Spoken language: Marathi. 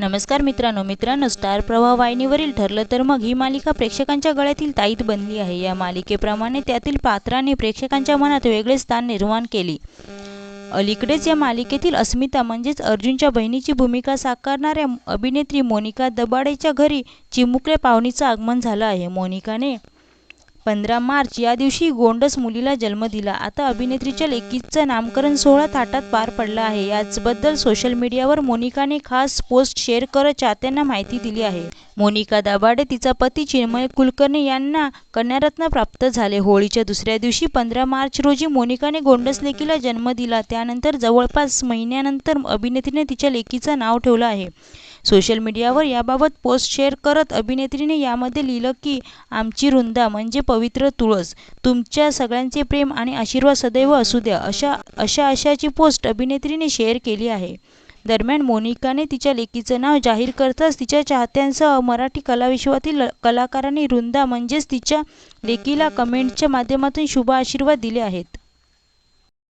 नमस्कार मित्रांनो मित्रांनो स्टार प्रवाह वाहिनीवरील ठरलं तर मग ही मालिका प्रेक्षकांच्या गळ्यातील ताईत बनली आहे. या मालिकेप्रमाणे त्यातील पात्राने प्रेक्षकांच्या मनात वेगळे स्थान निर्माण केली. अलीकडेच या मालिकेतील अस्मिता म्हणजेच अर्जुनच्या बहिणीची भूमिका साकारणाऱ्या अभिनेत्री मोनिका दबाडेच्या घरी चिमुकल्या पाहुणीचं आगमन झालं आहे. मोनिकाने पंधरा मार्च या दिवशी गोंडस मुलीला जन्म दिला. आता अभिनेत्रीच्या लेकीचं नामकरण सोहळा थाटात पार पडला आहे. याचबद्दल सोशल मीडियावर मोनिकाने खास पोस्ट शेअर करत चाहत्यांना माहिती दिली आहे. मोनिका दाभाडे तिचा पती चिन्मय कुलकर्णी यांना कन्यारत्न प्राप्त झाले. होळीच्या दुसऱ्या दिवशी पंधरा मार्च रोजी मोनिकाने गोंडस लेकीला जन्म दिला. त्यानंतर जवळपास महिन्यानंतर अभिनेत्रीने तिच्या लेकीचं नाव ठेवलं आहे. सोशल मीडियावर याबाबत पोस्ट शेअर करत अभिनेत्रीने यामध्ये लिहिलं की आमची रुंदा म्हणजे पवित्र तुळस. तुमच्या सगळ्यांचे प्रेम आणि आशीर्वाद सदैव असू द्या अशा अशा आशाची पोस्ट अभिनेत्रीने शेअर केली आहे. दरम्यान मोनिकाने तिच्या लेकीचं नाव जाहीर करताच तिच्या चाहत्यांसह मराठी कलाविश्वातील कलाकारांनी रुंदा म्हणजेच तिच्या लेकीला कमेंटच्या माध्यमातून शुभ आशीर्वाद दिले आहेत.